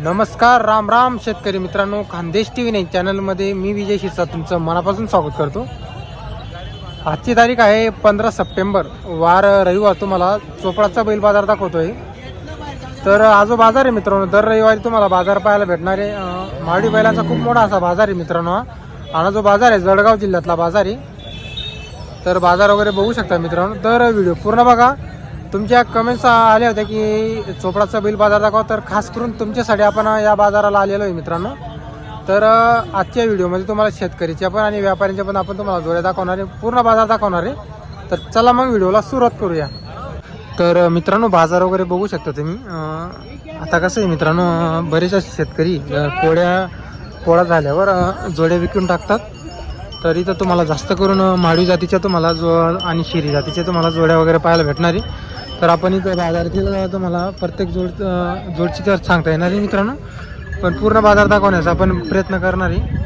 नमस्कार राम राम शेतकरी मित्रांनो खानदेश टी व्ही नाही चॅनलमध्ये मी विजय शिरसा तुमचं मनापासून स्वागत करतो. आजची तारीख आहे पंधरा सप्टेंबर वार रविवार. तुम्हाला चोपडाचा बैल बाजार दाखवतो आहे तर हा जो बाजार आहे मित्रांनो दर रविवारी तुम्हाला बाजार पाहायला भेटणार आहे. अं, मावडी बैलांचा खूप मोठा असा बाजार आहे मित्रांनो हा. आणि जो बाजार आहे जळगाव जिल्ह्यातला बाजार आहे. तर बाजार वगैरे बघू शकता मित्रांनो. तर व्हिडिओ पूर्ण बघा. तुमच्या कमेंट्स आल्या होत्या की चोपडाचा बिल बाजार दाखवा तर खास करून तुमच्यासाठी आपण या बाजाराला आलेलो आहे मित्रांनो. तर आजच्या व्हिडिओमध्ये तुम्हाला शेतकरीच्या पण आणि व्यापाऱ्यांच्या पण आपण तुम्हाला जोड्या दाखवणार आहे पूर्ण बाजार दाखवणार आहे. तर चला मग व्हिडिओला सुरुवात करूया. तर मित्रांनो बाजार वगैरे बघू शकता तुम्ही. आता कसं आहे मित्रांनो बरेच असे शेतकरी कोड्या पोळ्या झाल्यावर जोड्या विकून टाकतात. तर इथं तुम्हाला जास्त करून अं, माळी जातीच्या तुम्हाला जो आणि शिरी जातीच्या तुम्हाला जोड्या वगैरे पाहायला भेटणार आहे. तर आपण इथं बाजारातील अं, तुम्हाला प्रत्येक जोड जोडची तर सांगता येणार आहे मित्रांनो पण पूर्ण बाजार दाखवण्याचा आपण प्रयत्न करणार आहे.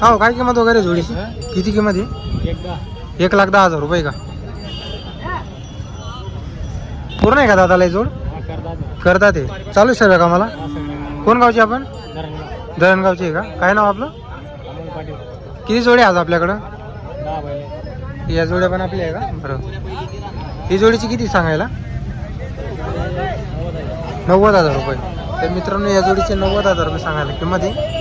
का हो काय किंमत वगैरे जोडीची? किती किंमत आहे? एक लाख दहा हजार रुपये का? पूर्ण आहे का दादाला जोड? करतात ते. चालू सर का मला कोण गावची आपण? धरणगाव. धरणगावची आहे का? काय नाव आपलं? किती जोडी आज आपल्याकडं? दहा बैल या जोड्या पण आपल्या आहे का? बरं ही जोडीची किती सांगायला? नव्वद हजार रुपये. तर मित्रांनो या जोडीचे नव्वद हजार रुपये सांगायला किंमत आहे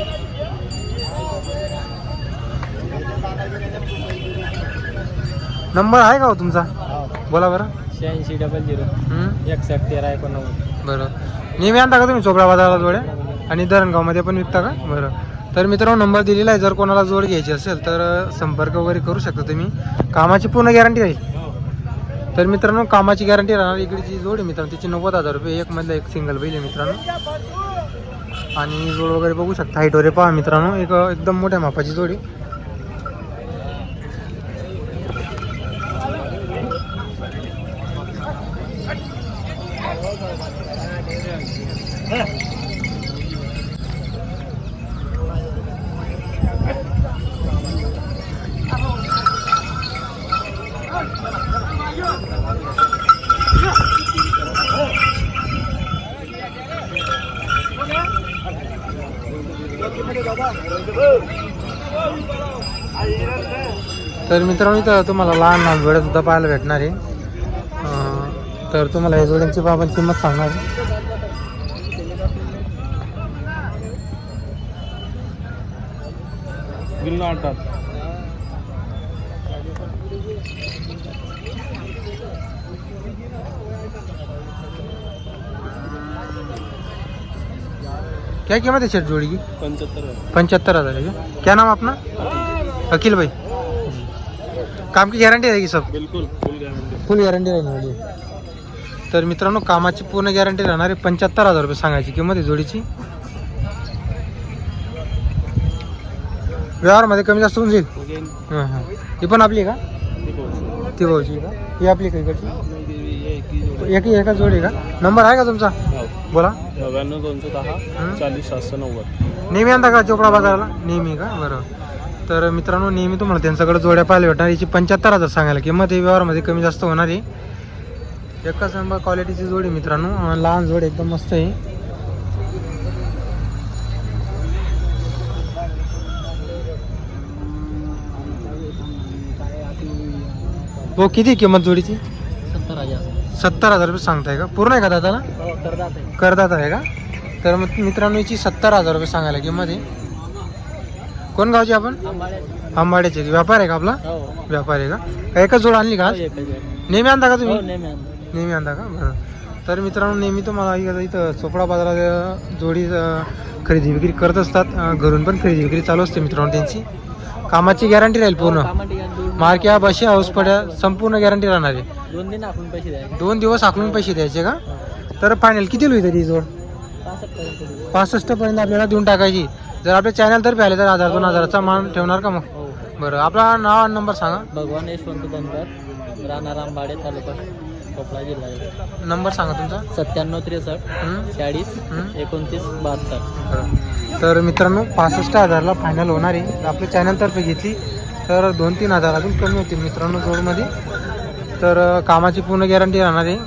नंबर आहे का हो तुमचा? बोला बरं. शहाऐंशी डबल झिरो. हम्म, एकसष्ट तेरा एकोणनव्वद. बरं नेहमी आणता का तुम्ही चोपडा बाजाराला जोड्या? आणि धरणगावमध्ये पण विकता का? बरं. तर मित्रांनो नंबर दिलेला आहे. जर कोणाला जोड घ्यायची असेल तर संपर्क वगैरे करू शकता तुम्ही. कामाची पूर्ण गॅरंटी राहील. तर मित्रांनो कामाची गॅरंटी राहणार इकडची जोड आहे मित्रांनो. तिची नव्वद हजार रुपये. एक मधला एक सिंगल बैल आहे मित्रांनो. आणि जोड वगैरे बघू शकता. हाईट वगैरे पहा मित्रांनो. एक एकदम मोठ्या मापाची जोडी तर मित्रांनो इथं तुम्हाला लहान लहान जोड्या सुद्धा पाहायला भेटणार आहे. तर तुम्हाला या जोड्यांची आपण किंमत सांगणार आहे. क्या कीमत है शर्ट जोड़ी की पंच्याहत्तर पंचहत्तर हज़ार है क्या? क्या नाम अपना अखिल भाई काम की गॅरंटी आहे की सब बिलकुल फुल गॅरंटी फुल गॅरंटी राहणार आहे. तर मित्रांनो कामाची पूर्ण गॅरंटी राहणार आहे. पंच्याहत्तर हजार रुपये सांगायची किंमत आहे जोडीची. व्यवहारमध्ये कमी जास्त होऊन जाईल? हां हां. ही पण आपली आहे का? ती भाऊची आहे का? ही आपली का इकडची? एक एका जोडी आहे का? नंबर आहे का तुमचा? बोला. नव्याण्णव दोनशे दहा हं? चाळीस सातशे नव्वद. नेहमी आणता का चोपडा बाजाराला? नेहमी का? बरं. तर मित्रांनो नेहमी तुम्हाला त्यांच्याकडे जोड्या पाहायला भेटणार. याची पंच्याहत्तर हजार सांगायला किंमत आहे व्यवहारमध्ये कमी जास्त होणार आहे. एकच नंबर क्वालिटीची जोडी मित्रांनो. लहान जोड एकदम मस्त आहे. हो किती किंमत जोडीची? सत्तर हजार. सत्तर हजार रुपये सांगताय का? पूर्ण आहे का दादाला करतात करदात आहे. का? तर मग मित्रांनो याची सत्तर हजार रुपये सांगायला किंमत आहे. कोण गावची आपण? आंबाड्याचे. व्यापार आहे का आपला? हो. व्यापार आहे का? एकच जोड आणली का आज? नेहमी आणता का तुम्ही? नेहमी नेहमी आणता का? बरं. तर मित्रांनो नेहमी तुम्हाला इथं इथं चोपडा बाजारात जोडी खरेदी विक्री करत असतात. घरून पण खरेदी विक्री चालू असते मित्रांनो त्यांची. कामाची गॅरंटी राहील पूर्ण. मार्क्या बशी हाऊस पड्या संपूर्ण गॅरंटी राहणार आहे. दोन दिवस आखलून पैसे द्यायचे का? तर फायनल किती होईल तरी ही जोड? पासष्ट पर्यंत आपल्याला देऊन टाकायची. जर आपल्या चॅनल तर्फे आले तर हजार दोन हजाराचा मान ठेवणार का मग? बरं आपला नाव आणि नंबर सांगा. भगवान यशवंत धनगर राहणार आंबाडे तालुका कोपळा जिल्हा. नंबर सांगा तुमचा. सत्त्याण्णव त्रेसष्ट? चाळीस? एकोणतीस बहात्तर. तर मित्रांनो पासष्ट हजारला फायनल होणार आहे. आपल्या चॅनलतर्फे घेतली तर दोन तीन हजार अजून कमी होतील मित्रांनो जोडमध्ये. तर कामाची पूर्ण गॅरंटी राहणार आहे.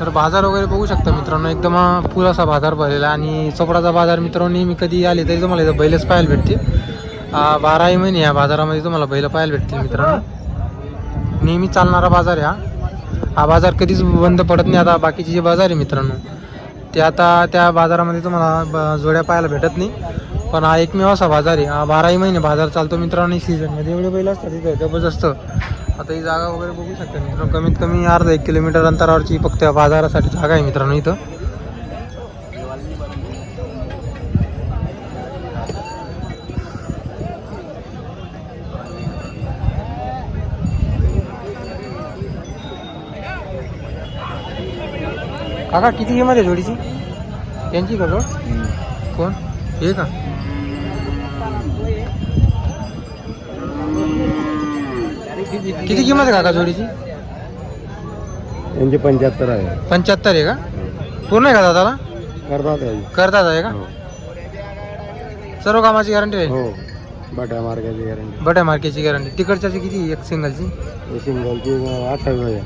तर बाजार वगैरे बघू शकता मित्रांनो. एकदम अं, फुल असा बाजार भरलेला आणि चोपडाचा बाजार मित्रांनो नेहमी कधी आले तरी तुम्हाला इथं बैलच पाहायला भेटतील. बाराही महिने या बाजारामध्ये तुम्हाला बैल पाहायला भेटतील मित्रांनो. नेहमी चालणारा बाजार आहे हा. हा बाजार कधीच बंद पडत नाही. आता बाकीचे जे बाजार आहे मित्रांनो ते आता त्या बाजारामध्ये तुम्हाला ब- जोड्या पाहायला भेटत नाही. पण हा एकमेव असा बाजार आहे. हा बाराही महिने बाजार चालतो मित्रांनो. सीझनमध्ये एवढे बैल असतात तिथं जबरदस्त. आता ही जागा वगैरे बघू शकता मित्रांनो कमीत कमी अर्धा एक किलोमीटर अंतरावरची फक्त या बाजारासाठी जागा आहे मित्रांनो इथं. काका किती किंमत आहे जोडीची? यांची का जोड कोण? हे का? किती किंमत आहे काका जोडीची? यांचे पंच्याहत्तर आहे. पंच्याहत्तर आहे का? पूर्ण आहे का दादाला? करतात आहे. करतात आहे का? सर्व कामाची गॅरंटी आहे? हो. बट्या मार्गाची गॅरंटी. बट्या मार्केटची गॅरंटी. तिकडच्याची किती एक सिंगलची? सिंगलची अठ्ठावीस आहे.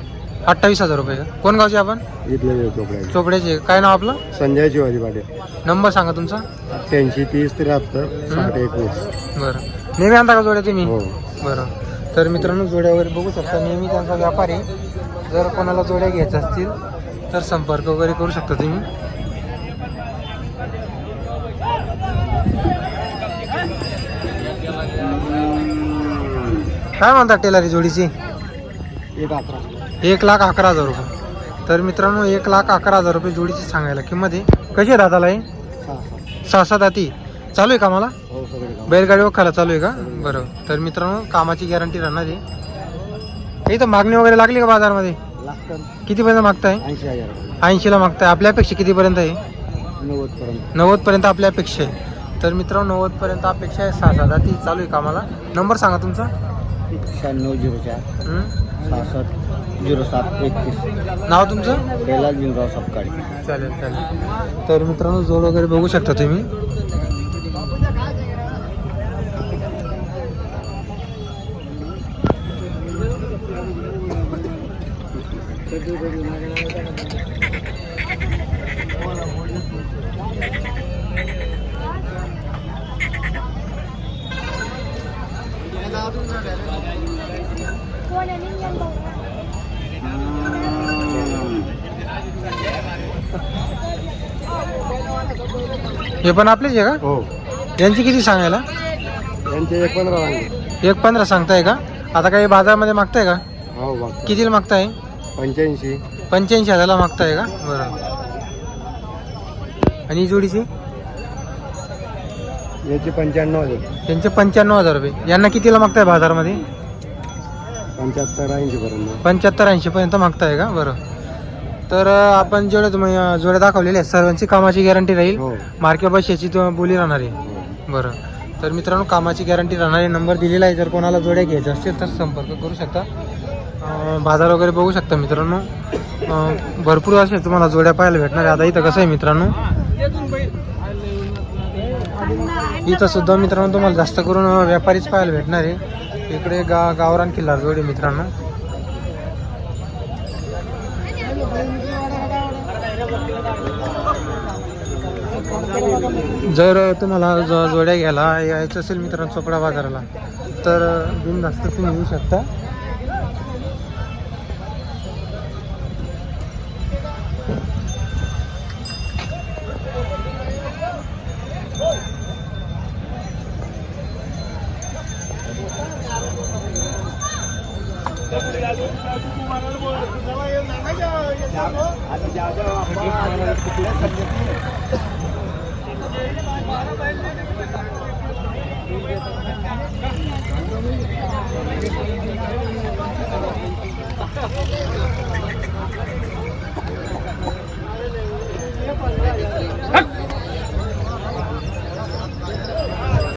अठ्ठावीस हजार रुपये का? कोण गावची आपण? इथले चोपड्याचे. चोपड्याची. काय नाव आपलं? संजय शिवाजी पाटील. नंबर सांगा तुमचा. अठ्ठ्याऐंशी तीस त्र्याहत्तर साठ एकवीस. बरं. नेहमी आणता का जोड्या तुम्ही? हो. बरं. तर मित्रांनो जोड्या वगैरे बघू शकता नेहमी त्यांचा व्यापार आहे. जर कोणाला जोड्या घ्यायच्या असतील तर संपर्क वगैरे करू शकता तुम्ही. काय म्हणतात टेलरी जोडीची? एक अकरा. एक लाख अकरा हजार रुपये. तर मित्रांनो एक लाख अकरा हजार रुपये जोडीची सांगायला किंमत आहे. कशी आहे दादाला हे? सहा सात हाती चालू आहे का मला हो सगळे काम. बैलगाडी वखाला चालू आहे का? बरं. तर मित्रांनो कामाची गॅरंटी राहणार आहे. इथं मागणी वगैरे लागली का बाजारमध्ये? लागतात कितीपर्यंत मागताय? ऐंशी हजार ऐंशीला मागताय. आपल्यापेक्षा कितीपर्यंत आहे? नव्वद पर्यंत नव्वदपर्यंत आपल्या अपेक्षा आहे. तर मित्रांनो नव्वदपर्यंत अपेक्षा आहे सहा सात ती चालू आहे कामाला. नंबर सांगा तुमचा. शहाण्णव झिरो चार. हं? सहासष्ट झिरो सात एकतीस. नाव तुमचं? कैलास सपकाळी. चालेल चालेल. तर मित्रांनो जोड वगैरे बघू शकता तुम्ही. हे पण आपलेच आहे हो. का यांची किती सांगायला? यांचे एक पंधरा लागले एक पंधरा सांगताय का? आता काही बाजारामध्ये मागताय का? हो बघ कितीला मागताय? पंच्याऐंशी. पंच्याऐंशी हजारला मागताय का? बरं. आणि जोडीची? याचे पंच्याण्णव हजार. त्यांचे पंच्याण्णव हजार रुपये. यांना कितीला मागताय बाजारामध्ये? पंच्याहत्तर ऐंशी पर्यंत. पंच्याहत्तर ऐंशी पर्यंत मागताय का? बरं. तर आपण जेवढे तुम्ही जोड्या दाखवलेल्या आहेत. सर्वांची कामाची गॅरंटी राहील. हो. मार्केट बस याची बोली राहणार आहे. हो. बरं. तर मित्रांनो कामाची गॅरंटी राहणारे नंबर दिलेला आहे. जर कोणाला जोड्या घ्यायच्या असतील तर संपर्क करू शकता. बाजार वगैरे बघू शकता मित्रांनो. भरपूर असे तुम्हाला जोड्या पाहायला भेटणार आहे आता इथं कसं आहे मित्रांनो? इथं सुद्धा मित्रांनो तुम्हाला जास्त करून व्यापारीच पाहायला भेटणार आहे. इकडे गा गावरान किल्ला जोडी मित्रांनो. जर तुम्हाला जो जोड्या घ्यायला यायचं असेल मित्रांनो चोपडा बाजाराला तर बिनधास्त तुम्ही येऊ शकता.